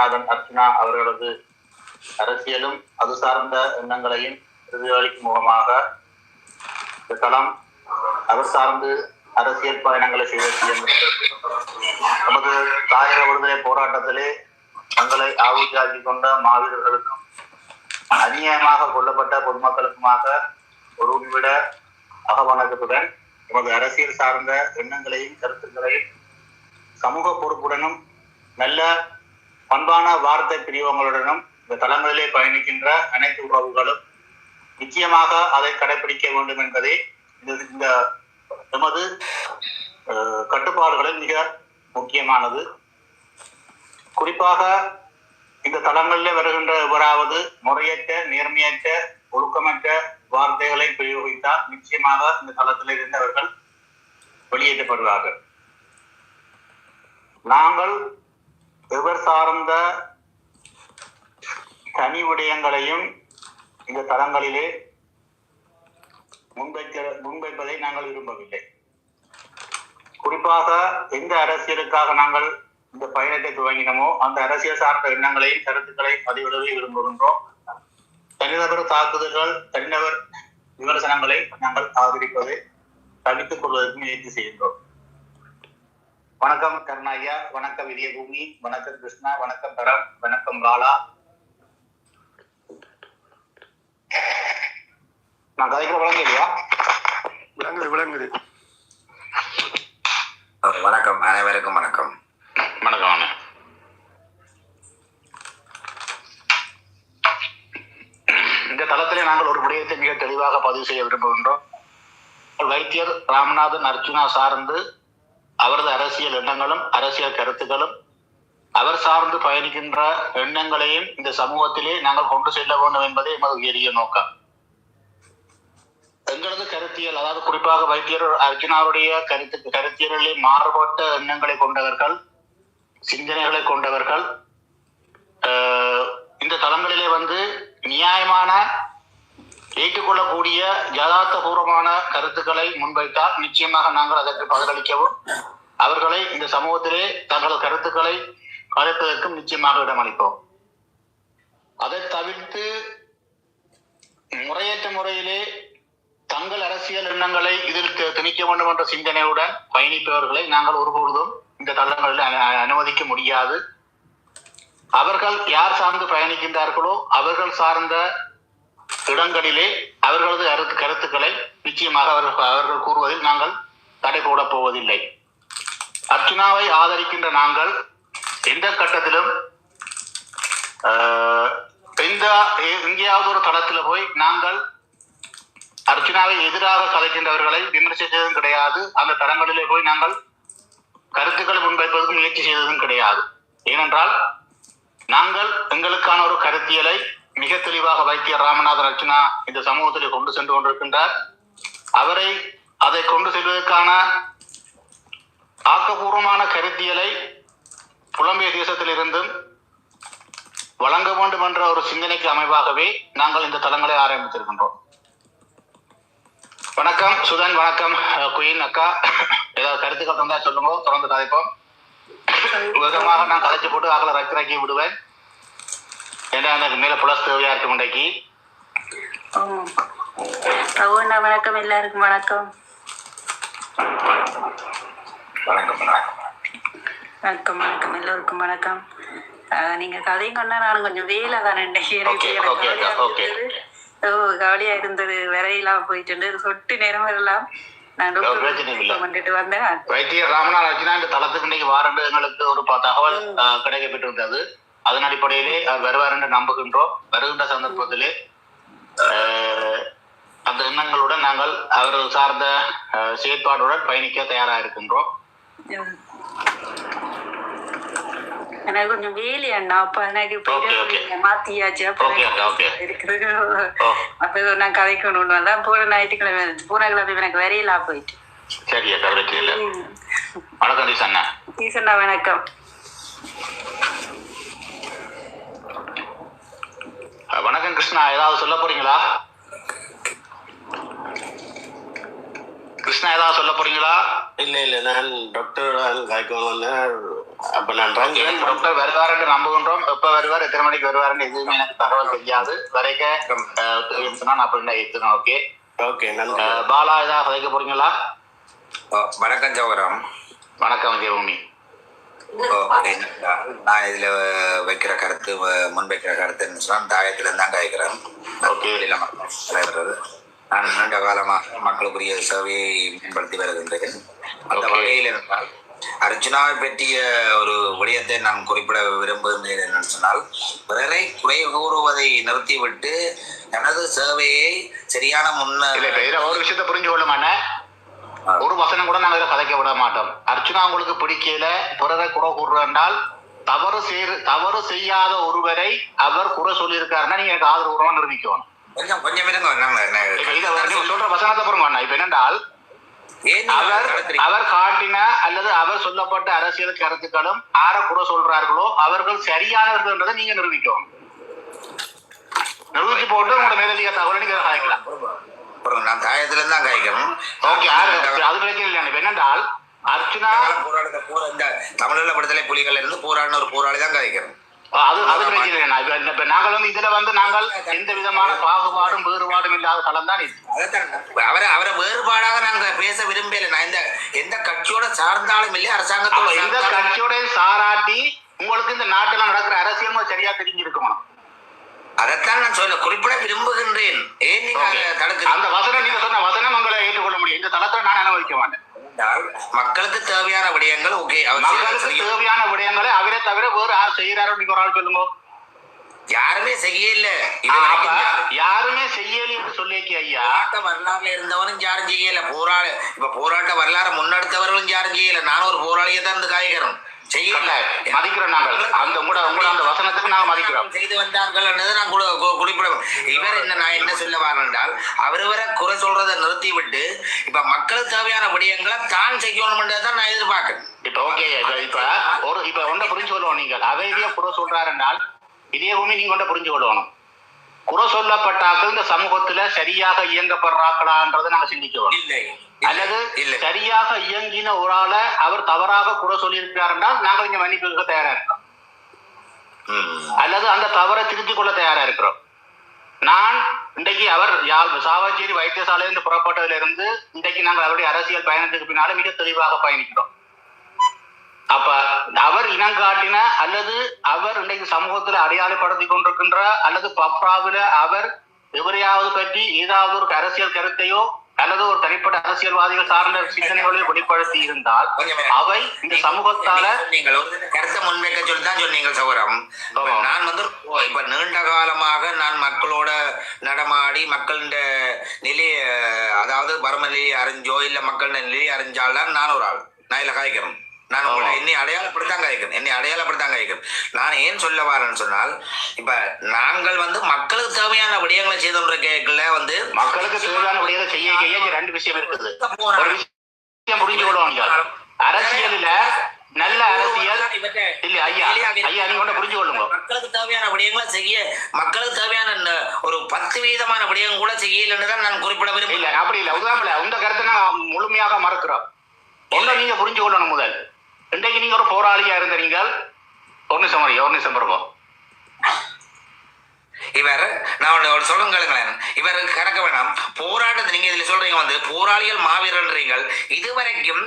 ராமநாதன் அர்ச்சனா அவர்களது அரசியலும் அது சார்ந்த எண்ணங்களையும் பிரதிபலிக்கும் முகமாக இந்த தளம் அவர் சார்ந்து அரசியல் பயணங்களை செய்வதற்கு நமது தாயக விடுதலை போராட்டத்திலே தங்களை ஆவுதியாக்கி கொண்ட மாவீரர்களுக்கும் அநியாயமாக கொல்லப்பட்ட பொதுமக்களுக்குமாக ஒரு விட அகவணக்கத்துடன் எமது அரசியல் சார்ந்த எண்ணங்களையும் கருத்துக்களையும் சமூக பொறுப்புடனும் நல்ல பண்பான வார்த்தை பிரிவங்களுடனும் இந்த தளங்களிலே பயணிக்கின்ற அனைத்து உறவுகளும் நிச்சயமாக அதை கடைபிடிக்க வேண்டும் என்பதே இந்த இந்த எமது கட்டுப்பாடுகளில் மிக முக்கியமானது. குறிப்பாக இந்த தளங்களில் வருகின்ற எவராவது முறையற்ற நேர்மையற்ற ஒழுக்கமற்ற வார்த்தைகளை பிரயோகித்தால் நிச்சயமாக இந்த தளத்தில் இருந்தவர்கள் வெளியேற்றப்படுவார்கள். நாங்கள் விவர் சார்ந்த தனி விடயங்களையும் இந்த தளங்களிலே முன்வைக்க முன்வைப்பதை நாங்கள் விரும்பவில்லை. குறிப்பாக எந்த அரசியலுக்காக நாங்கள் இந்த பயணத்தை துவங்கினோமோ அந்த அரசியல் சார்ந்த எண்ணங்களையும் கருத்துக்களை பதிவிடவே விரும்புகின்றோம். தனிநபர் தாக்குதல்கள் தனிநபர் விமர்சனங்களை நாங்கள் ஆதரிப்பதை தவிர்த்துக் கொள்வதற்கு முயற்சி செய்கின்றோம். வணக்கம் கருணாயா வணக்கம் விஜயபூமி வணக்கம் கிருஷ்ணா வணக்கம் தரம் வணக்கம் லாலா. நான் கதைக்கிற வழங்க இல்லையா? விளங்குது விளங்குது. வணக்கம் அனைவருக்கும் வணக்கம். வணக்கம் அண்ணா. இந்த தளத்திலே நாங்கள் ஒரு விடயத்தை மிக தெளிவாக பதிவு செய்ய விரும்புகின்றோம். வைத்தியர் ராமநாதன் அர்ச்சுனா சார்ந்து அவரது அரசியல் எண்ணங்களும் அரசியல் கருத்துக்களும் அவர் சார்ந்து பயணிக்கின்ற எண்ணங்களையும் இந்த சமூகத்திலே நாங்கள் கொண்டு செல்ல வேண்டும் என்பதே எமது உயரிய நோக்கம். எங்களது கருத்தியல் அதாவது குறிப்பாக வைத்தியர் அர்ஜுனாவுடைய கருத்து கருத்தியலிலே மாறுபட்ட எண்ணங்களை கொண்டவர்கள் சிந்தனைகளை கொண்டவர்கள் ஆஹ், இந்த தளங்களிலே வந்து நியாயமான ஏற்றுக்கொள்ளக்கூடிய யதார்த்தபூர்வமான கருத்துக்களை முன்வைத்தால் நிச்சயமாக நாங்கள் அதற்கு பதிலளிக்கவும். அவர்களை இந்த சமூகத்திலே தங்கள் கருத்துக்களை கலைப்பதற்கும் நிச்சயமாக இடமளிப்போம். அதை தவிர்த்து முறையற்ற முறையிலே தங்கள் அரசியல் எண்ணங்களை இதில் திணிக்க வேண்டும் என்ற சிந்தனையுடன் பயணிப்பவர்களை நாங்கள் ஒருபொழுதும் இந்த தளங்களில் அனு- அனுமதிக்க முடியாது. அவர்கள் யார் சார்ந்து பயணிக்கின்றார்களோ அவர்கள் சார்ந்த இடங்களிலே அவர்களது கருத்து கருத்துக்களை நிச்சயமாக அவர்கள் அவர்கள் கூறுவதில் நாங்கள் தடை போடப் போவதில்லை. அர்ச்சுனாவை ஆதரிக்கின்ற நாங்கள் எந்த கட்டத்திலும் எந்த எங்கேயாவது ஒரு தளத்தில் போய் நாங்கள் அர்ச்சனாவை எதிராக கலைக்கின்றவர்களை விமர்சித்ததும் கிடையாது. அந்த தளங்களிலே போய் நாங்கள் கருத்துக்களை முன்வைப்பதற்கு முயற்சி செய்ததும் கிடையாது. ஏனென்றால் நாங்கள் எங்களுக்கான ஒரு கருத்தியலை மிக தெளிவாக வைத்தியர் ராமநாதன் அர்ச்சனா இந்த சமூகத்திலே கொண்டு சென்று கொண்டிருக்கின்றார். அவரை அதை கொண்டு செல்வதற்கான ஆக்கப்பூர்வமான கருத்தியலை புலம்பெயர் தேசத்திலிருந்தும் வழங்க வேண்டும் என்ற ஒரு சிந்தனைக்கு அமைவாகவே நாங்கள் இந்த தளங்களை ஆரம்பித்திருக்கின்றோம். வணக்கம் சுதன் வணக்கம் குயின் அக்கா. ஏதாவது கருத்துக்கள் தந்தா சொல்லுங்க தொடர்ந்து கதைப்போம். வேகமாக நான் கதைச்சு போட்டு ரக்கி ரக்கி விடுவேன். ஏன்னா எனக்கு மேல புலஸ் தேவையா இருக்கு இன்றைக்கு வணக்கம் எல்லாருக்கும் வணக்கம். வணக்கம் வணக்கம் வணக்கம். எல்லோருக்கும் வணக்கம். நீங்க கதையும் கொண்டா நான் கொஞ்சம் வேலை தானே. ஓ கவலையா இருந்தது. விரையிலாம் போயிட்டு சொட்டு நேரம் வரலாம். நான் வந்துட்டு வந்தேன். வைத்தியர் அர்ஜுனா இந்த தளத்துக்கு இன்னைக்கு வாரண்டு எங்களுக்கு ஒரு தகவல் கிடைக்கப்பட்டிருந்தது அதன் அடிப்படையிலே வருவார் என்று நம்புகின்றோம். வருகின்ற சந்தர்ப்பத்திலே அந்த எண்ணங்களுடன் நாங்கள் அவர் சார்ந்த செயற்பாடுடன் பயணிக்க தயாராக இருக்கின்றோம். எனக்கு கொஞ்சம் வேலை அண்ணா அப்ப எனக்கு இப்ப மாத்தியாச்சு அப்ப நான் கதைக்கணும் அதான் போன ஞாயிற்றுக்கிழமை போன கிழமை எனக்கு வரையிலா போயிட்டு. சரி அக்கா பிரச்சனை இல்லை. வணக்கம் வணக்கம். வணக்கம் கிருஷ்ணா ஏதாவது சொல்ல போறீங்களா? கிருஷ்ணா ஏதாவது சொல்ல போறீங்களா? இல்ல இல்ல நான் டாக்டர் அப்ப நான் டாக்டர் வருவாருன்னு நம்புகின்றோம்? எப்ப வருவார் எத்தனை மணிக்கு வருவாருன்னு எதுவுமே எனக்கு தகவல் தெரியாது. வரைக்க நான் அப்படின்னா ஓகே ஓகே நன்றி. பாலா ஏதாவது கதைக்க போறீங்களா? ஓ, வணக்கம் சௌகரம். வணக்கம் விஜயபூமி. ஓ, நான் இதுல வைக்கிற கருத்து முன் வைக்கிற கருத்துன்னு சொன்னா தாயத்துல தான் காய்க்கிறேன் Okay. வெளியில மக்கள் நான் நீண்ட காலமாக மக்களுக்குரிய சேவையை மேம்படுத்தி வருகின்றேன் அந்த வகையில் இருந்தால் அர்ஜுனாவை பற்றிய ஒரு விடயத்தை நான் குறிப்பிட விரும்புகின்றேன் என்று சொன்னால் பிறரை குறை கூறுவதை நிறுத்திவிட்டு எனது சேவையை சரியான முன்ன ஒரு விஷயத்தை புரிஞ்சு கொள்ளுமாண்ணே ஒரு வசனம் கூட நாங்க இதுல கதைக்க விட மாட்டோம். அர்ச்சுனா உங்களுக்கு பிடிக்கல பிறரை குறை கூறுறால் தவறு செய்ய தவறு செய்யாத ஒருவரை அவர் குறை சொல்லியிருக்காருன்னா நீங்க எனக்கு ஆதரவு உறவா நிரூபிக்கணும். சொல்ற வசனத்தை பாருங்க இப்ப என்னென்றால் அவர்? அவர் காட்டின அல்லது அவர் சொல்லப்பட்ட அரசியல் கருத்துக்களும் யார குறை சொல்றார்களோ அவர்கள் சரியானவர்கள்ன்றதை நீங்க நிரூபிக்கணும். நிரூபிச்சு போட்டு உங்களோட மேலதிக தகவலை நீங்க நான் தாயத்துல இருந்து தான் காய்க்கணும். ஓகே அது பிரச்சனை இல்லை என்னென்றால் அர்ச்சுனா போராடுற போரா இந்த தமிழீழ விடுதலை புலிகள் இருந்து போராடின ஒரு போராளி தான் காய்க்கிறோம் அது அது பிரச்சனை இல்லை நாங்கள் வந்து இதுல வந்து நாங்கள் எந்த விதமான பாகுபாடும் வேறுபாடும் இல்லாத களம் தான் இது. அவரை அவரை வேறுபாடாக நாங்க பேச விரும்பல நான் இந்த எந்த கட்சியோட சார்ந்தாலும் இல்லை அரசாங்கத்தோட சார்ந்தாலும் கட்சியோட சாராட்டி உங்களுக்கு இந்த நாட்டுல நடக்கிற அரசியல் சரியா தெரிஞ்சிருக்கணும் அதைத்தான் நான் சொல்ல குறிப்பிட விரும்புகின்றேன். ஏன் நீங்க அதை அந்த வசனம் நீங்க சொன்ன வசனம் உங்களை ஏற்றுக்கொள்ள முடியும். இந்த தளத்துல நான் அனுமதிக்க மாட்டேன். மக்களுக்கு தேவையான விடயங்கள் ஓகே மக்களுக்கு தேவையான விடயங்களை அவரே தவிர வேறு யார் செய்யறாரோ நீங்க ஒரு ஆள் சொல்லுங்க. யாருமே செய்யல யாருமே செய்யலி என்று சொல்லியிருக்கி ஐயா. போராட்ட வரலாறுல இருந்தவனும் யாரும் செய்யல. போராளி இப்ப போராட்ட வரலாறு முன்னெடுத்தவர்களும் யாரும் செய்யல. நானும் ஒரு போராளியை தான் இந்த காய்கிறோம் செய்யல மதிக்கிறோம் நாங்கள். அந்த உங்களோட உங்களோட அந்த வசனத்துக்கு நாங்க மதிக்கிறோம். செய்து வந்தார்கள் என்றதை நான் கூட கு- குறிப்பிட இவர் என்ன நான் என்ன சொல்ல வரேன் என்றால் அவரவரை குறை சொல்றதை நிறுத்தி விட்டு இப்ப மக்களுக்கு தேவையான விடயங்களை தான் செய்யணும்ன்றதை தான் நான் எதிர்பார்க்கிறேன். இப்ப ஓகே இப்ப இப்ப ஒரு இப்ப ஒன்றை புரிஞ்சு கொள்வோம் நீங்கள். அவையிலேயே குறை சொல்றாரு என்றால் இதே பூமி நீங்க ஒன்றை புரிஞ்சு கொள்ளணும். குறை சொல்லப்பட்டாக்கள் இந்த சமூகத்துல சரியாக இயங்கப்படுறாக்களான்றதை நாங்க சிந்திக்கணும் இல்லை. அல்லது சரியாக இயங்கின ஒரு ஆளை அவர் தவறாக குறை சொல்லியிருக்கிறார் என்றால் நாங்கள் இங்க மன்னிப்பு கேட்க தயாரா இருக்கிறோம். அல்லது அந்த தவறை திருத்திக் கொள்ள தயாரா இருக்கிறோம். நான் இன்றைக்கு அவர் யாழ் சாவச்சேரி வைத்தியசாலையிலிருந்து புறப்பட்டதிலிருந்து இருந்து இன்றைக்கு நாங்கள் அவருடைய அரசியல் பயணத்துக்கு பின்னால மிக தெளிவாக பயணிக்கிறோம். அப்ப அவர் இனம் காட்டின அல்லது அவர் இன்றைக்கு சமூகத்துல அடையாளப்படுத்தி கொண்டிருக்கின்ற அல்லது பப்ராவில அவர் எவரையாவது பற்றி ஏதாவது ஒரு அரசியல் கருத்தையோ அல்லது ஒரு தனிப்பட்ட அரசியல்வாதிகள் சார்ந்த சிந்தனைகளையோ வெளிப்படுத்தி இருந்தால் அவை இந்த சமூகத்தால நீங்கள் கருத்தை முன்வைக்க சொல்லி தான் சொன்னீங்க சௌரம். நான் வந்து இப்ப நீண்ட காலமாக நான் மக்களோட நடமாடி மக்களின் நிலைய அதாவது பரம நிலையை அறிஞ்சோ இல்ல மக்களின் நிலையை அறிஞ்சால் தான் நான் ஒரு ஆள். நான் இல்ல காய்க்கிறேன் நான் உங்களை. என்னை அடையாளப்படுத்தான் காய்க்கிறேன் என்னை அடையாளப்படுத்தான் காய்க்கிறேன் நான் ஏன் சொல்ல வரேன்னு சொன்னால் இப்ப நாங்கள் வந்து மக்களுக்கு தேவையான விடயங்களை செய்தோன்ற கேட்கல வந்து மக்களுக்கு தேவையான விடயத்தை செய்ய ரெண்டு விஷயம் இருக்குது. ஒரு. விஷயம் புரிஞ்சு கொள்வாங்க. அரசியலில நல்ல அரசியல் இல்ல ஐயா ஐயா நீங்க ஒண்ணு புரிஞ்சு கொள்ளுங்க. மக்களுக்கு தேவையான விடயங்களை செய்ய மக்களுக்கு தேவையான ஒரு பத்து வீதமான விடயம் கூட செய்யலன்னு தான் நான் குறிப்பிட விரும்பல அப்படி இல்ல. உதாரணம் உங்க கருத்தை நான் முழுமையாக மறுக்கிறோம். ஒன்றை நீங்க புரிஞ்சு கொள்ளணும் முதல். இன்றைக்கு நீங்க ஒரு போராளியா இருந்த நீங்கள் ஒரு நிமிஷம் ஒரு நிமிஷம் இவர் நான் ஒரு சொல்லுங்க கேளுங்களேன். இவர் கணக்க வேணாம். போராட்டத்தை நீங்க இதுல சொல்றீங்க வந்து போராளிகள் மாவீரன்றீங்கள் இதுவரைக்கும்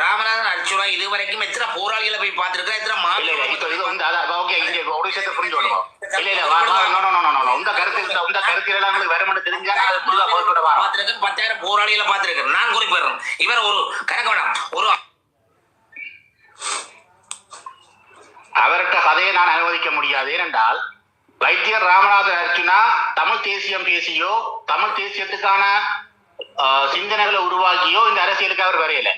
ராமநாதன் அர்ச்சுனா இதுவரைக்கும் எத்தனை போராளிகளை போய் பார்த்திருக்கா எத்தனை இப்ப இது வந்து அதான் ஓகே இங்க ஒரு விஷயத்தை புரிஞ்சு இல்ல இல்ல உங்க கருத்து உங்க கருத்து எல்லாம் உங்களுக்கு வரும்னு தெரிஞ்சா பத்தாயிரம் போராளிகளை பார்த்திருக்கேன் நான் குறிப்பிடுறேன். இவர் ஒரு கணக்க வேணாம். ஒரு அவர்கிட்ட கதையை நான் அனுமதிக்க முடியாது. ஏனென்றால் வைத்தியர் ராமநாதன் அர்ஜுனா தமிழ் தேசியம் பேசியோ தமிழ் தேசியத்துக்கான சிந்தனைகளை உருவாக்கியோ இந்த அரசியலுக்கு அவர் வரையல.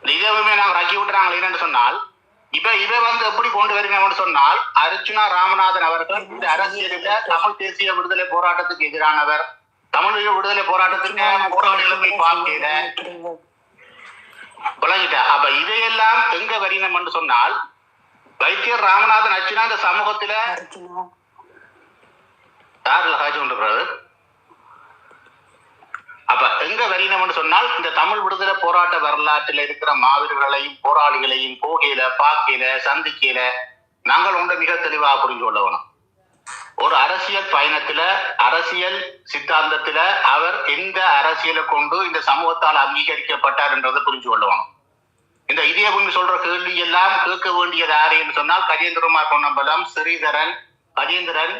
இந்த இதேவுமே நாங்கள் ரக்கி விட்டுறாங்க என்னன்னு சொன்னால் இப்ப இவ வந்து எப்படி கொண்டு வருகிறோம்னு சொன்னால் அர்ஜுனா ராமநாதன் அவர்கள் இந்த அரசியலில் தமிழ் தேசிய விடுதலை போராட்டத்துக்கு எதிரானவர். தமிழ் விடுதலை போராட்டத்திற்கு போராளிகளை பார்க்கல. விளங்கிட்டா? அப்ப இதையெல்லாம் எங்க வரினம்னு சொன்னால் வைத்தியர் ராமநாதன் அர்ச்சுனா இந்த சமூகத்துல யாருல காய்ச்சி கொண்டிருக்கிறது அப்ப எங்க வரினம்னு சொன்னால் இந்த தமிழ் விடுதலை போராட்ட வரலாற்றில் இருக்கிற மாவீரர்களையும் போராளிகளையும் போகையில பாக்கையில சந்திக்கையில நாங்கள் ஒன்றை மிக தெளிவாக புரிந்து கொள்ள வேணும். ஒரு அரசியல் பயணத்துல அரசியல் சித்தாந்தத்துல அவர் எந்த அரசியலை கொண்டு இந்த சமூகத்தால் அங்கீகரிக்கப்பட்டார் என்றதை புரிஞ்சு கொள்ள வேணும். இந்த இதய சொல்ற கேள்வி எல்லாம் கேட்க வேண்டியது யாரு என்று சொன்னால் கஜேந்திரமார் பொன்னம்பலம் ஸ்ரீதரன் கஜேந்திரன்.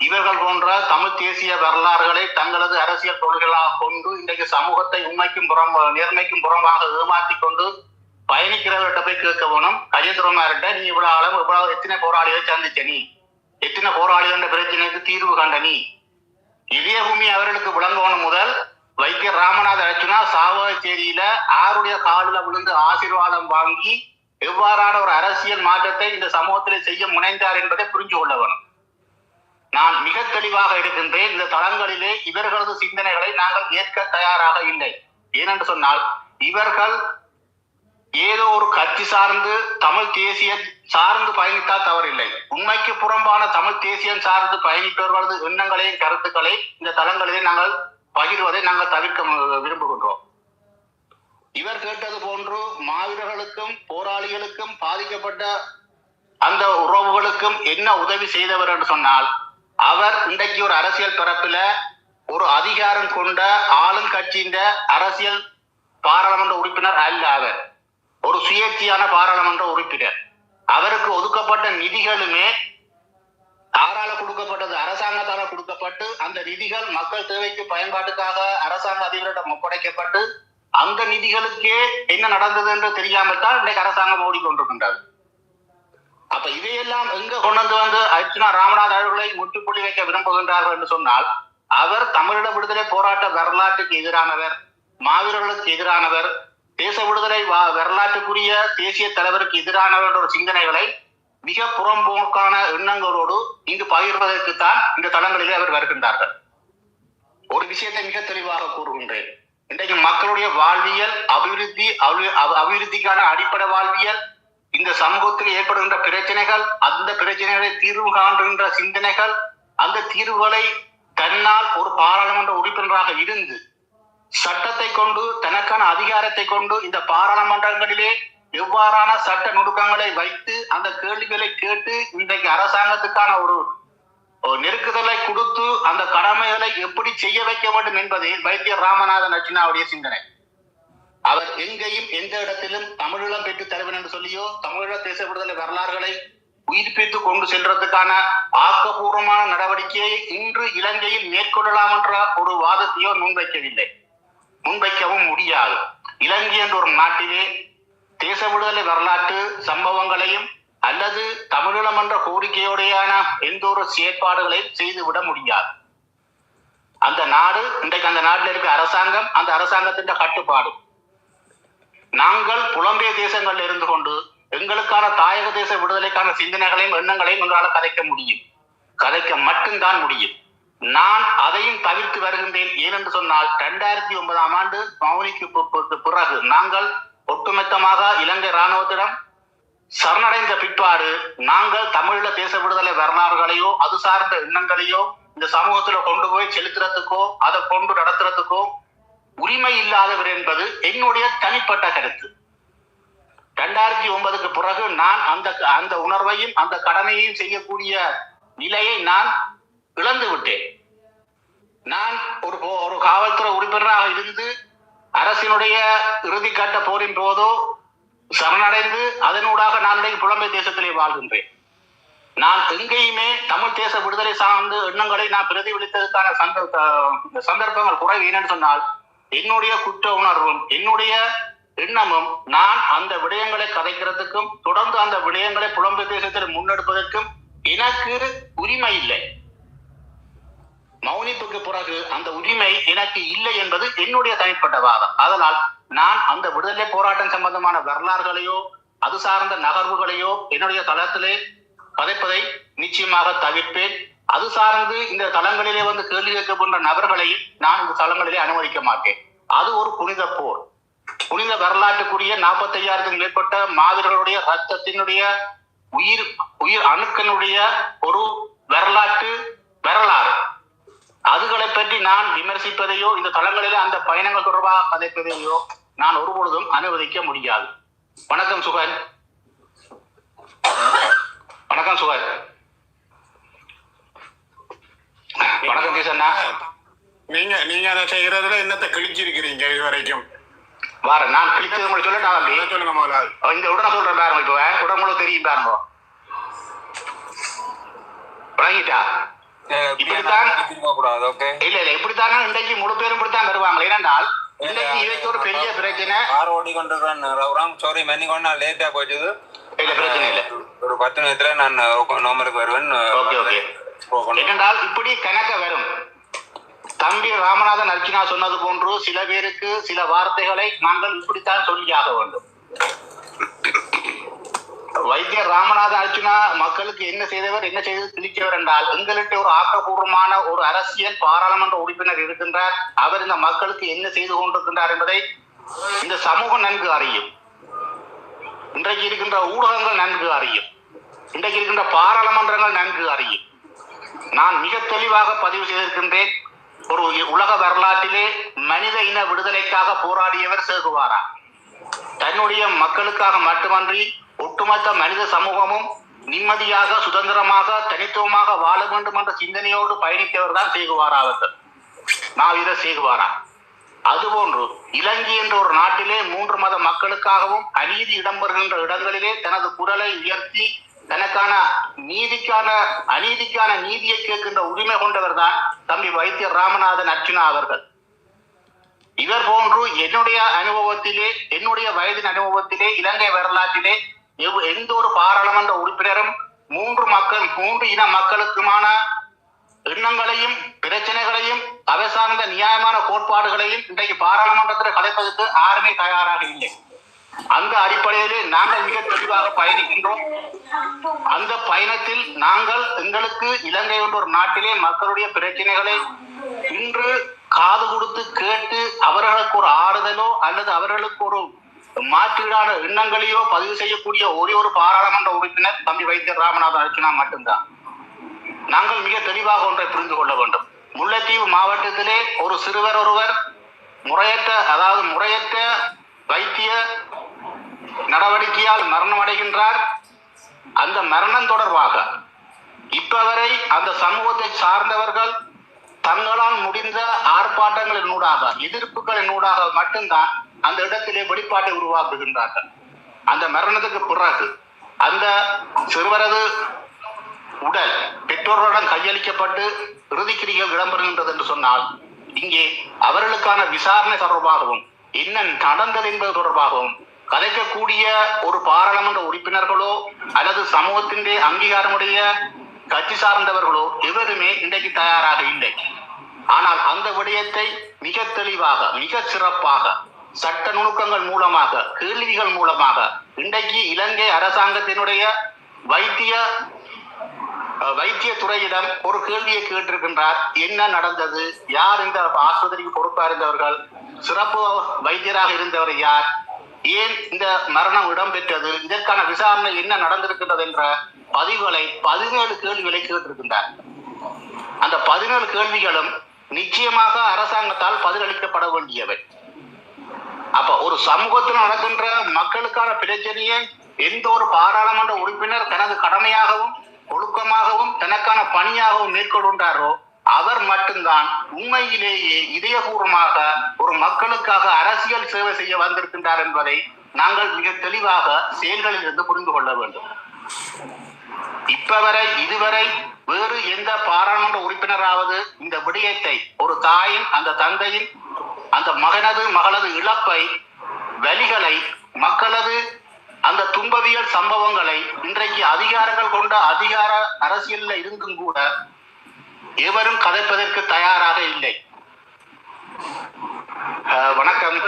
இவர்கள் போன்ற தமிழ் தேசிய வரலாறுகளை தங்களது அரசியல் கொள்கைகளாக கொண்டு இன்றைக்கு சமூகத்தை உண்மைக்கும் புறம் நேர்மைக்கும் புறமாக ஏமாற்றி கொண்டு பயணிக்கிறவர்கிட்ட போய் கேட்க வேணும். கஜேந்திரமார்கிட்ட நீ இவ்வளவு அளவு இவ்வளவு எத்தனை போராளிகளை சந்திச்ச நீ? எத்தனை போராளிகள் பிரச்சனைக்கு தீர்வு கண்ட நீ? இதய பூமி அவர்களுக்கு விளங்கணும் முதல் வைத்தியர் ராமநாத அர்ச்சுனா சாவகச்சேரியில ஆருடைய காலில் விழுந்து ஆசீர்வாதம் வாங்கி எவ்வாறான ஒரு அரசியல் மாற்றத்தை இந்த சமூகத்தில் செய்ய முனைந்தார் என்பதை புரிஞ்சு கொள்ள வேணும் நான் மிக தெளிவாக இருக்கின்றேன் இந்த தளங்களிலே இவர்களது சிந்தனைகளை நாங்கள் ஏற்க தயாராக இல்லை. ஏனென்று சொன்னால் இவர்கள் ஏதோ ஒரு கட்சி சார்ந்து தமிழ் தேசிய சார்ந்து பயணித்தால் தவறில்லை. உண்மைக்கு புறம்பான தமிழ் தேசியம் சார்ந்து பயணிப்பவர்களது எண்ணங்களையும் கருத்துக்களை இந்த தளங்களிலே நாங்கள் பகிர்வதை நாங்கள் தவிர்க்க விரும்புகின்றோம். இவர் கேட்டது போன்று மாவீரர்களுக்கும் போராளிகளுக்கும் பாதிக்கப்பட்ட அந்த உறவுகளுக்கும் என்ன உதவி செய்தவர் என்று சொன்னால் அவர் இன்றைக்கு ஒரு அரசியல் பரப்பில ஒரு அதிகாரம் கொண்ட ஆளுங்கட்சியின் அரசியல் பாராளுமன்ற உறுப்பினர் அல்ல அவர். ஒரு சுயேட்சையான பாராளுமன்ற உறுப்பினர். அவருக்கு ஒதுக்கப்பட்ட நிதிகளுமே யாரால கொடுக்கப்பட்டது அரசாங்கத்தால கொடுக்கப்பட்டு அந்த நிதிகள் மக்கள் தேவைக்கு பயன்பாட்டுக்காக அரசாங்க அதிபரிடம் ஒப்படைக்கப்பட்டு அந்த நிதிகளுக்கே என்ன நடந்தது என்று தெரியாமல் தான் இன்றைக்கு அரசாங்கம் ஓடிக்கொண்டிருக்கின்றது. அப்ப இதையெல்லாம் எங்க கொண்டு வந்து அர்ச்சுனா ராமநாத் அவர்களை முற்றுப்புள்ளி வைக்க விரும்புகின்றார்கள் என்று சொன்னால் அவர் தமிழீழ விடுதலை போராட்ட வரலாற்றுக்கு எதிரானவர் மாவீரர்களுக்கு எதிரானவர் தேச விடுதலை வரலாற்றுக்குரிய தேசிய தலைவருக்கு எதிரானவர் என்ற ஒரு சிந்தனைகளை மிக புறம்போக்கான எண்ணங்களோடு இங்கு பகிர்வதற்குத்தான் இந்த தளங்களிலே அவர் வருகின்றார்கள். ஒரு விஷயத்தை மிக தெளிவாக கூறுகின்றேன். இன்றைக்கு மக்களுடைய வாழ்வியல் அபிவிருத்தி அபி- அபிவிருத்திக்கான அடிப்படை வாழ்வியல் இந்த சமூகத்தில் ஏற்படுகின்ற பிரச்சனைகள் அந்த பிரச்சனைகளை தீர்வு காண்கின்ற சிந்தனைகள் அந்த தீர்வுகளை தன்னால் ஒரு பாராளுமன்ற உறுப்பினராக இருந்து சட்டத்தை கொண்டு தனக்கான அதிகாரத்தை கொண்டு இந்த பாராளுமன்றங்களிலே எவ்வாறான சட்ட நுணுக்கங்களை வைத்து அந்த கேள்விகளை கேட்டு இன்றைக்கு அரசாங்கத்துக்கான ஒரு நெருக்குதலை கொடுத்து அந்த கடமைகளை எப்படி செய்ய வைக்க வேண்டும் என்பதே வைத்தியர் ராமநாதன் அச்சினாவுடைய சிந்தனை. அவர் எங்கேயும் எந்த இடத்திலும் தமிழீழம் பெற்று தருவன் என்று சொல்லியோ தமிழீழ தேச விடுதலை வரலாறுகளை உயிர்ப்பித்து கொண்டு சென்றதுக்கான ஆக்கப்பூர்வமான நடவடிக்கையை இன்று இலங்கையில் மேற்கொள்ளலாம் என்ற ஒரு வாதத்தையோ முன்வைக்கவில்லை. முன்வைக்கவும் முடியாது. இலங்கை என்ற ஒரு நாட்டிலே தேச விடுதலை வரலாற்று சம்பவங்களையும் அல்லது தமிழீழம் என்ற கோரிக்கையோடையான எந்த ஒரு செயற்பாடுகளையும் செய்துவிட முடியாது. அந்த நாடு இன்றைக்கு அந்த நாட்டில் இருக்க அரசாங்கம் அந்த அரசாங்கத்தின் கட்டுப்பாடு. நாங்கள் புலம்பெயர் தேசங்களில் இருந்து கொண்டு எங்களுக்கான தாயக தேச விடுதலைக்கான சிந்தனைகளையும் எண்ணங்களையும் எங்களால் கதைக்க முடியும். கதைக்க மட்டும்தான் முடியும். நான் அதையும் தவிர்த்து வருகின்றேன். ஏனென்று சொன்னால் இரண்டாயிரத்தி ஒன்பதாம் ஆண்டு மௌனிக்கு பிறகு நாங்கள் ஒட்டுமொத்தமாக இலங்கை இராணுவத்திடம் சரணடைந்த பிற்பாடு நாங்கள் தமிழீழ தேச விடுதலை வரலாறுகளையோ அது சார்ந்த எண்ணங்களையோ இந்த சமூகத்துல கொண்டு போய் செலுத்துறதுக்கோ அதை கொண்டு நடத்துறதுக்கோ உரிமை இல்லாதவர் என்பது என்னுடைய தனிப்பட்ட கருத்து. ரெண்டாயிரத்தி ஒன்பதுக்கு பிறகு நான் அந்த அந்த உணர்வையும் அந்த கடமையையும் செய்யக்கூடிய நிலையை நான் இழந்து விட்டேன் நான் ஒரு ஒரு காவல்துறை உறுப்பினராக இருந்து அரசினுடைய இறுதிக்கட்ட போரின் போதோ சரணடைந்து அதனூடாக நான் இன்றைக்கு புலம்பெயர் தேசத்திலே வாழ்கின்றேன். நான் எங்கேயுமே தமிழ் தேச விடுதலை சார்ந்த எண்ணங்களை நான் பிரதிபலித்ததற்கான சந்த- சந்தர்ப்பங்கள் குறைவு சொன்னால் என்னுடைய குற்ற உணர்வும் என்னுடைய எண்ணமும் நான் அந்த விடயங்களை கதைக்கிறதுக்கும் தொடர்ந்து அந்த விடயங்களை புலம்பெயர் தேசத்தில் முன்னெடுப்பதற்கும் எனக்கு உரிமை இல்லை. மௌனிப்புக்கு பிறகு அந்த உரிமை எனக்கு இல்லை என்பது என்னுடைய தனிப்பட்ட வாதம். அதனால் நான் அந்த விடுதலை போராட்டம் சம்பந்தமான வரலாறுகளையோ அது சார்ந்த நகர்வுகளையோ என்னுடைய தளத்திலே கதைப்பதை நிச்சயமாக தவிர்ப்பேன். அது சார்ந்து இந்த தளங்களிலே வந்து கேள்வி கேட்கப்படுற நபர்களையும் நான் இந்த தளங்களிலே அனுமதிக்க மாட்டேன். அது ஒரு புனித போர். புனித வரலாற்றுக்குரிய நாற்பத்தி ஐயாயிரத்துக்கும் மேற்பட்ட மாவீரர்களுடைய ரத்தத்தினுடைய உயிர் உயிர் அணுக்களுடைய ஒரு வரலாற்று வரலாறு அதுகளை பற்றி நான் விமர்சிப்பதையோ இந்த தளங்களிலே அந்த பயணங்கள் தொடர்பாக கதைப்பதையோ நான் ஒருபொழுதும் அனுமதிக்க முடியாது. வணக்கம் சுகன். வணக்கம் சுகன். வணக்கம் கிஷண்ணா நீங்க நீங்க அதை செய்யறதுல என்னத்தை கிழிச்சிருக்கிறீங்க இது வரைக்கும் வார நான் உங்களுக்கு சொல்லட்டா தம்பி? அதை சொல்லுங்க முதலாளி. இந்த உடனே சொல்றேன் பாருங்க இப்போ உங்களுக்கு தெரியும் பாருங்க. வழங்கிட்டா இப்படித்தான் கூடாது ஓகே? இல்ல இல்ல இப்படித்தாங்க. இன்றைக்கு முழு பேரும் இப்படித்தான் வருவாங்க. ஏனென்றால் இவைக்கு ஒரு பெரிய பிரச்சனை. கார் ஓடி கொண்டிருக்கிறேன் சாரி மன்னி கொண்டு லேட்டா இல்ல பிரச்சனை இல்ல. ஒரு பத்து நிமிஷத்துல நான் நோமருக்கு வருவேன். ஓகே இப்படி கணக்க வரும். தம்பி ராமநாதன் அர்ச்சனா சொன்னது போன்று சில பேருக்கு சில வார்த்தைகளை நாங்கள் இப்படித்தான் சொல்லியாக வேண்டும். வைத்தியர் ராமநாத அர்ஜுனா மக்களுக்கு என்ன செய்தவர் என்ன செய்து திணிச்சவர் என்றால் எங்களுக்கு ஒரு ஆக்கப்பூர்வமான ஒரு அரசியல் பாராளுமன்ற உறுப்பினர் இருக்கின்றார். அவர் இந்த மக்களுக்கு என்ன செய்து கொண்டிருக்கின்றார் என்பதை இந்த சமூகம் நன்கு அறியும். இன்றைக்கு இருக்கின்ற ஊடகங்கள் நன்கு அறியும். இன்றைக்கு இருக்கின்ற பாராளுமன்றங்கள் நன்கு அறியும். நான் மிக தெளிவாக பதிவு செய்திருக்கின்றேன். ஒரு உலக வரலாற்றிலே மனித இன விடுதலைக்காக போராடியவர் சேகுவாரா. தன்னுடைய மக்களுக்காக மட்டுமன்றி ஒட்டுமொத்த மனித சமூகமும் நிம்மதியாக சுதந்திரமாக தனித்துவமாக வாழ வேண்டும் என்ற சிந்தனையோடு பயணித்தவர் தான் சேகுவாரா அவர்கள். மாவீர சேகுவாரா? அதுபோன்று இலங்கை என்ற ஒரு நாட்டிலே மூன்று மத மக்களுக்காகவும் அநீதி இடம்பெறுகின்ற இடங்களிலே தனது குரலை உயர்த்தி தனக்கான நீதிக்கான அநீதிக்கான நீதியை கேட்கின்ற உரிமை கொண்டவர் தான் தம்பி வைத்திய ராமநாதன் அர்ச்சுனா அவர்கள். இவர் போன்று என்னுடைய அனுபவத்திலே என்னுடைய வயதின் அனுபவத்திலே இலங்கை வரலாற்றிலே எந்த ஒரு பாராளுமன்ற உறுப்பினரும் மூன்று மக்கள் மூன்று இன மக்களுக்குமான எண்ணங்களையும் பிரச்சனைகளையும் அவை சார்ந்த நியாயமான கோட்பாடுகளையும் இன்றைக்கு பாராளுமன்றத்தில் கலைப்பதற்கு யாருமே தயாராக இல்லை. அந்த அடிப்படையிலே நாங்கள் மிக தெளிவாக பயணிக்கின்றோம். அந்த பயணத்தில் நாங்கள் எங்களுக்கு இலங்கை என்ற ஒரு நாட்டிலே மக்களுடைய பிரச்சனைகளை இன்று காது கொடுத்து கேட்டு அவர்களுக்கு ஒரு ஆறுதலோ அல்லது அவர்களுக்கு ஒரு மாற்றீடான எண்ணங்களையோ பதிவு செய்யக்கூடிய ஒரே ஒரு பாராளுமன்ற உறுப்பினர் தம்பி வைத்தியர் ராமநாதன் அர்ச்சனா மட்டும்தான். நாங்கள் மிக தெளிவாக ஒன்றை புரிந்து கொள்ள வேண்டும். முல்லைத்தீவு மாவட்டத்திலே ஒரு சிறுவர் ஒருவர் முறையற்ற அதாவது முறையற்ற வைத்திய நடவடிக்கையால் மரணம் அடைகின்றார் அந்த மரணம் தொடர்பாக இப்ப வரை அந்த சமூகத்தை சார்ந்தவர்கள் தங்களால் முடிந்த ஆர்ப்பாட்டங்களின் ஊடாக எதிர்ப்புகளின் ஊடாக மட்டும்தான் அந்த இடத்திலே வெளிப்பாட்டை உருவாக்குகின்றார்கள். அந்த மரணத்துக்கு பிறகு அந்த சிறுவரது உடல் பெற்றோர்களுடன் கையளிக்கப்பட்டு இறுதிக்கிரிகள் இடம்பெறுகின்றது என்று சொன்னால் இங்கே அவர்களுக்கான விசாரணை தொடர்பாகவும் என்ன நடந்தது என்பது தொடர்பாகவும் கதைக்கக்கூடிய ஒரு பாராளுமன்ற உறுப்பினர்களோ அல்லது சமூகத்தின் அங்கீகாரமுடைய கட்சி சார்ந்தவர்களோ எவருமே இன்றைக்கு தயாராக இல்லை. ஆனால் அந்த விடயத்தை மிக தெளிவாக மிக சிறப்பாக சட்ட நுணுக்கங்கள் மூலமாக கேள்விகள் மூலமாக இன்றைக்கு இலங்கை அரசாங்கத்தினுடைய வைத்திய வைத்திய துறையிடம் ஒரு கேள்வியை கேட்டிருக்கின்றார். என்ன நடந்தது? யார் இந்த ஆஸ்பத்திரிக்கு பொறுப்பா இருந்தவர்கள்? சிறப்பு வைத்தியராக இருந்தவர் யார்? ஏன் இந்த மரணம் இடம்பெற்றது? இதற்கான விசாரணை என்ன நடந்திருக்கின்றது என்ற பதிவுகளை பதினேழு கேள்விகளை கேட்டிருக்கின்றார். அந்த பதினேழு கேள்விகளும் நிச்சயமாக அரசாங்கத்தால் பதிலளிக்கப்பட வேண்டியவை. அப்ப ஒரு சமூகத்தில் நடக்கின்ற மக்களுக்கான பிரச்சனையை எந்த ஒரு பாராளுமன்ற உறுப்பினர் தனது கடமையாகவும் ஒழுக்கமாகவும் தனக்கான பணியாகவும் மேற்கொள்கின்றாரோ அவர் மட்டும்தான் உண்மையிலேயே இதயபூர்வமாக ஒரு மக்களுக்காக அரசியல் சேவை செய்ய வந்திருக்கின்றார் என்பதை நாங்கள் மிக தெளிவாக செயல்களில் இருந்து புரிந்து கொள்ள வேண்டும். இப்ப வரை இதுவரை வேறு எந்த பாராளுமன்ற உறுப்பினராவது இந்த விடயத்தை ஒரு தாயின் அந்த தந்தையின் அந்த மகனது மகளது இழப்பை வலிகளை மக்களது அந்த துன்பவியல் சம்பவங்களை இன்றைக்கு அதிகாரங்கள் கொண்ட அதிகார அரசியல்ல இருந்தும் கூட எவரும் கதைப்பதற்கு தயாராக இல்லை. வணக்கம்.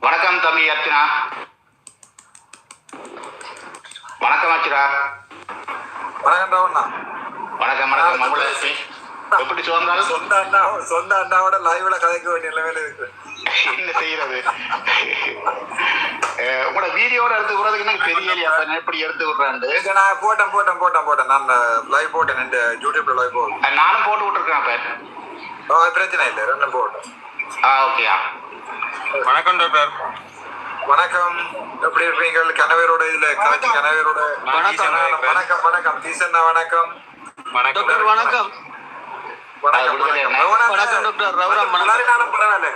வணக்கம் தம்பி அர்ச்சனா. வணக்கம் ஆச்சுரா வணக்கம் ராவண்ணா வணக்கம் வணக்கம் மங்கள எப்படி சுகங்கள் சொந்த அண்ணா சொந்த அண்ணாவோட லைவ்ல கதைக்க வேண்டிய நிலைமையில இருக்கு. என்ன செய்யறது? உங்களோட வீடியோட எடுத்து விடுறதுக்கு எனக்கு தெரியலையா. எப்படி எடுத்து விடுறாண்டு நான் போட்டேன் போட்டேன் போட்டேன் போட்டேன். நான் லைவ் போட்டேன். இந்த யூடியூப்ல லைவ் போட்டேன் நானும் போட்டு விட்டுருக்கேன் அப்ப. பிரச்சனை இல்லை. ரெண்டும் போட்டேன் ஆ ஓகேயா. வணக்கம் டாக்டர். வணக்கம். எப்படி இருக்கீங்க கணவரோட இதுல கணவரோட வணக்கம். வணக்கம். வணக்கம் தீசண்ணா வணக்கம். வணக்கம். வணக்கம். டாக்டர். வணக்கம். பரவாயில்ல.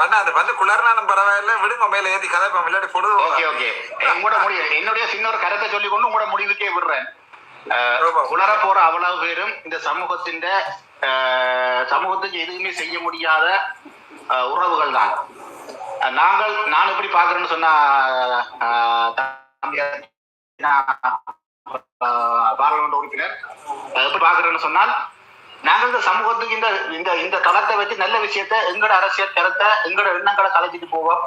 அண்ணா அது வந்து குளறினாலும் பரவாயில்ல. விடுங்க மேல ஏத்தி கதைப்போம். இல்லாட்டி பொழுது ஓகே ஓகே. உங்களோட முடிவு என்னுடைய சின்ன ஒரு கருத்தை சொல்லி கொண்டு உங்களோட முடிவுக்கே விடுறேன். உணர போற அவ்வளவு பேரும் இந்த சமூகத்தின் சமூகத்துக்கு எதுவுமே செய்ய முடியாத உறவுகள் தான் நாங்கள் நான் எப்படி பாக்குறேன்னு சொன்னா பாராளுமன்ற உறுப்பினர். எப்படி பாக்குறேன்னு சொன்னால் நாங்கள் இந்த சமூகத்துக்கு இந்த இந்த இந்த தளத்தை வச்சு நல்ல விஷயத்த எங்களோட அரசியல் கருத்தை எங்களோட எண்ணங்களை கலைச்சிட்டு போவோம்.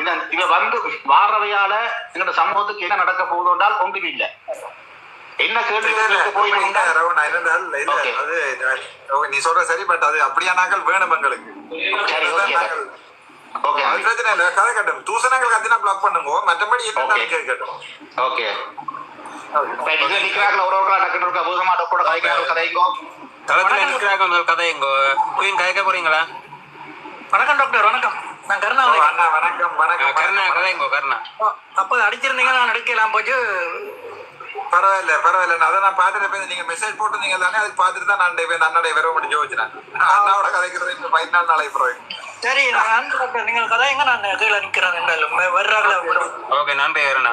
இந்த இவ வந்து வாரவையால எங்களோட சமூகத்துக்கு என்ன நடக்க போகுது என்றால் ஒன்றும் இல்லை. என்ன ஓ, நீ சொல்ற சரி பட் அது அப்படியானாக்கள் வேணும் எங்களுக்கு. ஓகே அது பிரச்சனை இல்ல. கதை கட்டும். தூசணங்கள் கத்தினா பிளாக் பண்ணுங்க. மற்றபடி என்ன Okay. கேட்கட்டும் ஓகே நீங்க நிக்கிறாங்களா? ஒரு ஒரு டக்குனு இருக்கா பூதமா டப்போட கதைக்காரு கதைக்கும் தளத்துல நிற்கிறாங்க முதல் கதை எங்க குயின் கதைக்க போறீங்களா? வணக்கம் டாக்டர் வணக்கம். நான் அண்ணா வணக்கம் வணக்கம். கருணா வணக்கம். கதை எங்க கருணா. அப்போ அடிச்சிருந்தீங்க நான் எடுக்கலாம். போச்சு. பரவாயில்ல பரவாயில்ல. நான் அதை நான் பார்த்துட்டு போய் நீங்க மெசேஜ் போட்டு நீங்க தானே அதுக்கு பார்த்துட்டு தான் நான் போய் அண்ணாடைய வர முடிஞ்சு வச்சுனேன் அண்ணாவோட கதைக்கிறது இந்த பதினாலு நாளை பிறகு சரி நான் நீங்கள் கதைங்க நான் கீழே நிற்கிறேன் என்றாலும் வர்றாங்களா ஓகே நன்றி கருணா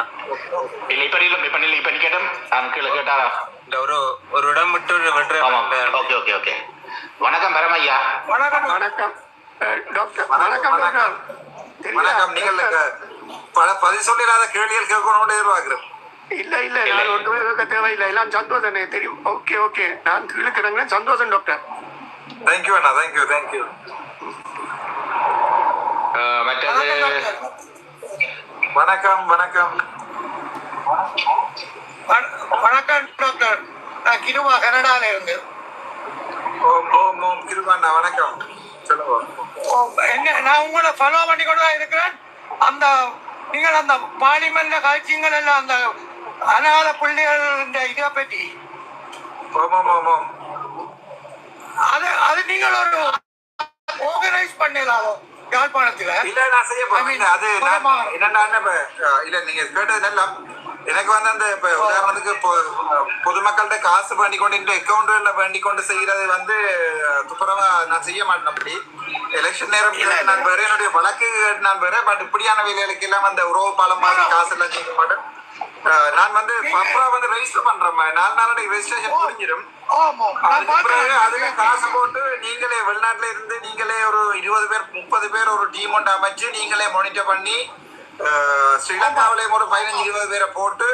இல்ல இப்ப இல்ல இப்ப இல்ல இப்ப நீ கேட்டும் நான் கீழே கேட்டா இந்த ஒரு ஒரு இடம் விட்டு ஆமா ஓகே ஓகே ஓகே. வணக்கம் பரமையா வணக்கம். வணக்கம். டாக்டர் வணக்கம், வணக்கம் வணக்கம். நீங்கள் பல பதில் சொல்லிடாத கேள்விகள் கேட்கணும்னு எதிர்பார்க்கிறேன். இல்ல இல்ல நான் ஒன்றுமே கேட்க தேவையில்லை. எல்லாம் சந்தோஷம். எனக்கு தெரியும். Okay okay. நான் கீழே சந்தோஷம் டாக்டர். தேங்க்யூ அண்ணா. தேங்க்யூ தேங்க்யூ மற்றது? வணக்கம் வணக்கம் வணக்கம். டாக்டர். நான் கிருவா கனடால இருந்து. ஓம் ஓம் ஓம். கிருபாண்ணா வணக்கம். சொல்லுங்க. என்ன நான் உங்களை ஃபாலோ பண்ணி கொண்டு தான் இருக்கிறேன்? அந்த நீங்கள் அந்த பார்லிமெண்ட்ல காட்சிங்கள் எல்லாம் அந்த அனாத பிள்ளைகள் இதை பற்றி அது அது நீங்கள் ஒரு ஆர்கனைஸ் பண்ணலாமோ யாழ்ப்பாணத்துல? இல்ல நான் செய்ய போறேன். I mean, இல்ல, அது நான் பரமா- என்னன்னா இப்ப அஹ், இல்ல நீங்க கேட்டது எல்லாம் எனக்கு வந்து அந்த இப்ப உதாரணத்துக்கு பொ- அஹ், பொதுமக்கள்கிட்ட காசு வேண்டி கொண்டு அக்கௌண்ட்ல வேண்டி கொண்டு செய்யறது வந்து துப்புரவா நான் செய்ய மாட்டேன் அப்படி. எலெக்ஷன் நேரம் நான் வேற என்னுடைய வழக்கு நான் வேற பட் இப்படியான வேலைகளுக்கு எல்லாம் அந்த உறவு பாலம் மாதிரி காசு எல்லாம் செய்ய மாட்டேன். நான் வந்து பப்ரா வந்து ரெஜிஸ்டர் பண்றேன் நாலு நாளுடைய ரெஜிஸ்ட்ரேஷன் முடிஞ்சிடும். அதுக்கு காசு போட்டு நீங்களே வெளிநாட்டுல இருந்து நீங்களே ஒரு இருபது பேர் முப்பது பேர் ஒரு டீம் ஒன்று அமைச்சு நீங்களே மானிட்டர் பண்ணி ஸ்ரீலங்காவிலேயும் ஒரு பதினஞ்சு இருபது பேரை போட்டு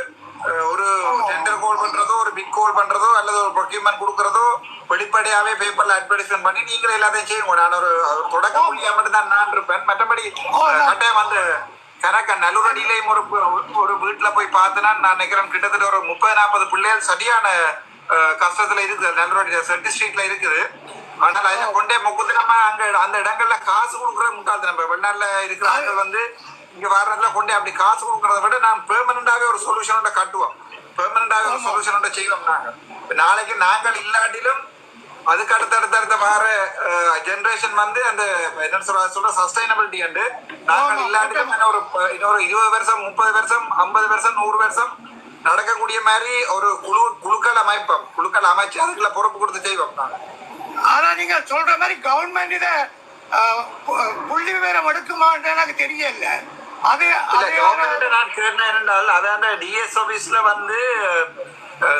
ஒரு டெண்டர் கோல் பண்றதோ ஒரு பிக் கோல் பண்றதோ அல்லது ஒரு ப்ரொக்யூமெண்ட் கொடுக்கறதோ வெளிப்படையாவே பேப்பர்ல அட்வர்டைஸ்மெண்ட் பண்ணி நீங்களே எல்லாத்தையும் செய்யுங்க. நான் ஒரு தொடக்க புள்ளியா மட்டும் தான் நான் இருப்பேன். மற்றபடி கட்டாயம் அந்த கணக்க நல்லூரடியிலையும் ஒரு ஒரு வீட்டுல போய் பார்த்தேன்னா நான் நினைக்கிறேன் கிட்டத்தட்ட ஒரு முப்பது நாற்பது பிள்ளைகள் சரியான கஷ்டத்துல இருக்குது. நல்லூரடி சென்ட் ஸ்ட்ரீட்ல இருக்குது. ஆனால் அதுல கொண்டே முக்குது நம்ம அங்க அந்த இடங்கள்ல காசு கொடுக்குற முட்டாள் நம்ம வெளிநாட்டுல இருக்கிற ஆட்கள் வந்து இங்க வர்றதுல கொண்டே அப்படி காசு கொடுக்கறத விட நான் பெர்மனண்டாவே ஒரு சொல்யூஷனோட கட்டுவோம். பெர்மனண்டாவே ஒரு சொல்யூஷனோட செய்வோம் நாங்க. நாளைக்கு நாங்கள் இல்லாட்டிலும் அதுக்கு அடுத்த அடுத்த வர ஜெனரேஷன் வந்து அந்த என்ன சொல்ற சொல்ற சஸ்டைனபிலிட்டி அண்டு நாங்கள் இன்னும் ஒரு இன்னொரு இருபது வருஷம் முப்பது வருஷம் ஐம்பது வருஷம் நூறு வருஷம் நடக்கக்கூடிய மாதிரி ஒரு குழு குழுக்கள் அமைப்போம். குழுக்கள் அமைச்சு அதுக்குள்ள பொறுப்பு கொடுத்து செய்வோம் நாங்க. ஆனா நீங்க சொல்ற மாதிரி கவர்மெண்ட் இத புள்ளி விவரம் எடுக்குமான்னு எனக்கு தெரியல. அது நான் கேட்டேன் என்னென்றால் அது அந்த டிஎஸ் ஆபீஸ்ல வந்து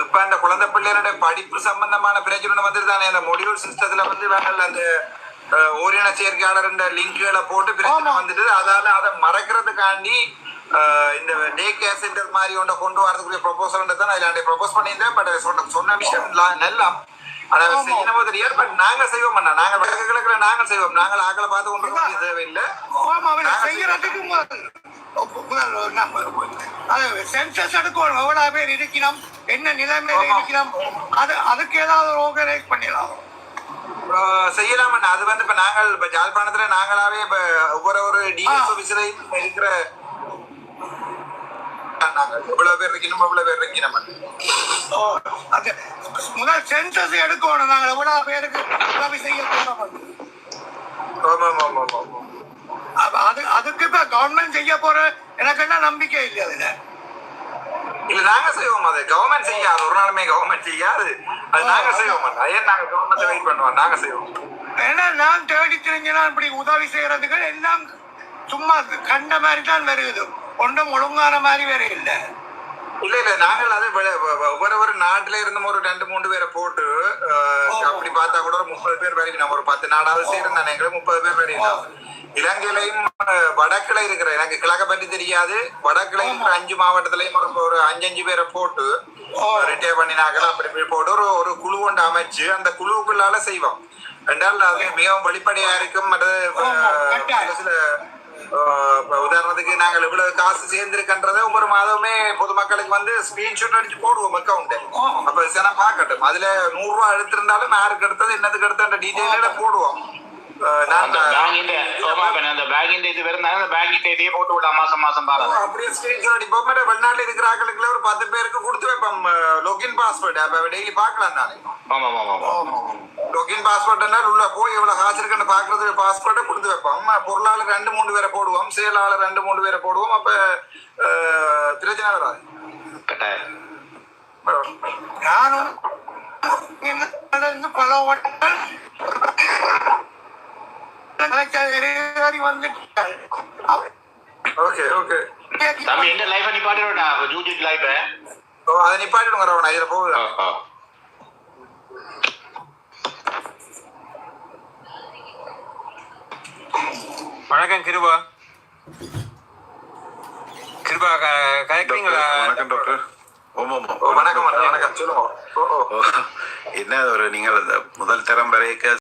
இப்ப அந்த குழந்தை பிள்ளைகளுடைய படிப்பு சம்பந்தமான பிரச்சனை வந்து தானே அந்த மொடியூல் சிஸ்டத்துல வந்து வேணால் அந்த ஓரின சேர்க்கையாளர் லிங்க்குகளை போட்டு பிரச்சனை வந்துட்டு அதால அதை மறைக்கிறதுக்காண்டி இந்த டே கேர் சென்டர் மாதிரி ஒன்றை கொண்டு வரதுக்குரிய ப்ரொபோசல் தான் அதில் ப்ரொபோஸ் பண்ணியிருந்தேன். பட் சொன்ன சொன்ன விஷயம் நல்லா. ஆனா செய்யணும் போது தெரியாது பட் நாங்க செய்வோம் அண்ணா. நாங்க வடக்கு கிழக்குல நாங்கள் செய்வோம். நாங்கள் ஆக்களை பார்த்து கொண்டு தேவையில்லை. சென்சஸ் எடுக்கணும். எவ்வளவு பேர் இருக்கணும்? என்ன நிலைமையில இருக்கணும்? அது அதுக்கு ஏதாவது ஆர்கனைஸ் பண்ணிடலாம். செய்யலாம் அது வந்து இப்ப நாங்கள் இப்ப ஜாழ்ப்பாணத்துல நாங்களாவே இப்ப ஒவ்வொரு ஒரு டிஎஸ் ஆ. ஆபீஸ்லயும் இருக்கிற நாங்க இவ்வளவு பேர் இருக்கணும் இவ்வளவு பேர் இருக்கணும் முதல் சென்சஸ் எடுக்கணும். நாங்கள் எவ்வளவு பேருக்கு உதவி செய்ய ஆமா ஆமா ஆமா ஆமா அது அதுக்கு இப்ப கவர்மெண்ட் செய்ய போற எனக்கு என்ன நம்பிக்கை இல்லை அதுல. இல்ல நாங்க செய்வோம் அது. கவர்மெண்ட் செய்யாது. ஒரு நாளுமே கவர்மெண்ட் செய்யாது. அது நாங்க செய்வோம். அது நாங்க கவர்மெண்ட் வெயிட் பண்ணுவோம்? நாங்க செய்வோம். ஏன்னா நான் தேடி தெரிஞ்சனா இப்படி உதவி செய்யறதுக்கு எல்லாம் சும்மா கண்ட மாதிரி தான் வருது. ஒன்றும் ஒழுங்கான மாதிரி வேற இல்லை. இல்ல இல்ல நாங்கள் அது ஒவ்வொரு ஒரு நாட்டுல இருந்தும் ஒரு ரெண்டு மூணு பேரை போட்டு அப்படி பார்த்தா கூட ஒரு முப்பது பேர் வரைக்கும் நம்ம ஒரு பத்து நாடாவது செய்யறோம் தானே எங்களுக்கு முப்பது பேர் வரைக்கும் இலங்கையிலையும் வடக்குல இருக்கிற எனக்கு கிழக்க பற்றி தெரியாது. வடக்குல இருக்கிற அஞ்சு மாவட்டத்திலையும் ஒரு ஒரு அஞ்சு அஞ்சு பேரை போட்டு ரிட்டையர் பண்ணினாக்கலாம் அப்படி இப்படி போட்டு ஒரு ஒரு குழு ஒன்று அமைச்சு அந்த குழுவுக்குள்ளால செய்வோம். ரெண்டால் அது மிகவும் வெளிப்படையா இருக்கும். சில இப்ப உதாரணத்துக்கு நாங்கள் இவ்வளவு காசு சேர்ந்திருக்கின்றத ஒவ்வொரு மாதமே பொதுமக்களுக்கு வந்து ஸ்கிரீன்ஷாட் அடிச்சு போடுவோம் அக்கௌண்ட் அப்ப சேனா பாக்கட்டும் அதுல நூறு ரூபாய் எடுத்திருந்தாலும் யாருக்கு எடுத்தது என்னதுக்கு எடுத்த டீட்டெயில போடுவோம். அப்படியே ஸ்கிரீன்ஷாட் அடிப்போம். வெளிநாட்டுல இருக்கிறாங்களுக்கு ஒரு பத்து பேர் வைப்போம் லொகின் பாஸ்வேர்டு அப்ப டெய்லி பார்க்கலாம் தானே ஆமா ஆமா ஆமா லொகின் பாஸ்வேர்டுனா உள்ள போய் எவ்வளவு காசு இருக்குன்னு பாக்குறது பாஸ்வேர்டை கொடுத்து வைப்போம் பொருளாளர் ரெண்டு மூணு பேரை போடுவோம் செயலாளர் ரெண்டு மூணு பேரை போடுவோம் அப்ப பிரச்சனை வராது நானும் பல வந்துட்டு ஓகே ஓகே தம்பி எந்த லைஃப நிப்பாட்டிடுடா ஜூஜிட் லைஃப அதை நிப்பாட்டிடுங்க ரவணா இதுல போகுது வணக்கம் கிருபா கிருபா க- கலெக்டரிங்களா வணக்கம் டாக்டர் வணக்கம் வணக்கம் சொல்லுங்க என்ன ஒரு நீங்கள் முதல் தரம் வரைக்க